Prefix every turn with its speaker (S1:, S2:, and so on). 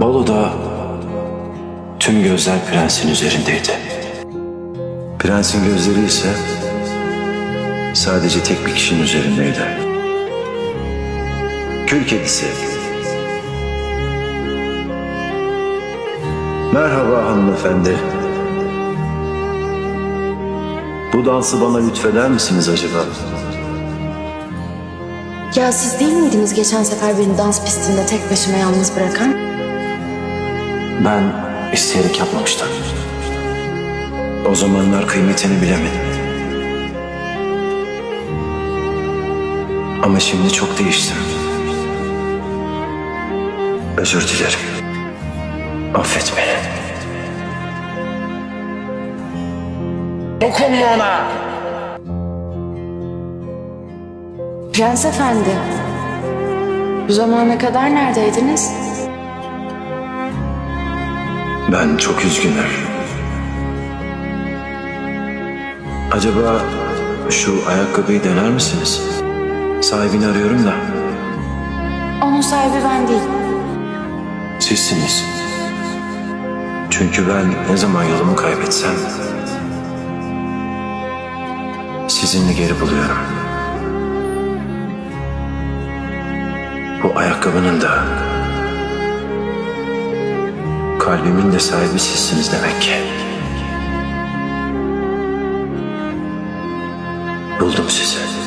S1: Balo'da tüm gözler prensin üzerindeydi. Prensin gözleri ise sadece tek bir kişinin üzerindeydi. Kül kedisi. Merhaba hanımefendi. Bu dansı bana lütfeder misiniz acaba?
S2: Ya siz değil miydiniz geçen sefer beni dans pistinde tek başıma yalnız bırakan?
S1: Ben isteyerek yapmamıştım. O zamanlar kıymetini bilemedim. Ama şimdi çok değiştim. Özür dilerim. Affet beni.
S3: Dokunma ona.
S2: Prens efendi. Bu zamana kadar neredeydiniz?
S1: Ben çok üzgünüm. Acaba şu ayakkabıyı dener misiniz? Sahibini arıyorum da.
S2: Onun sahibi ben değil.
S1: Sizsiniz. Çünkü ben ne zaman yolumu kaybetsem sizinle geri buluyorum. Bu ayakkabının da kalbimin de sahibi sizsiniz demek ki. Buldum sizi.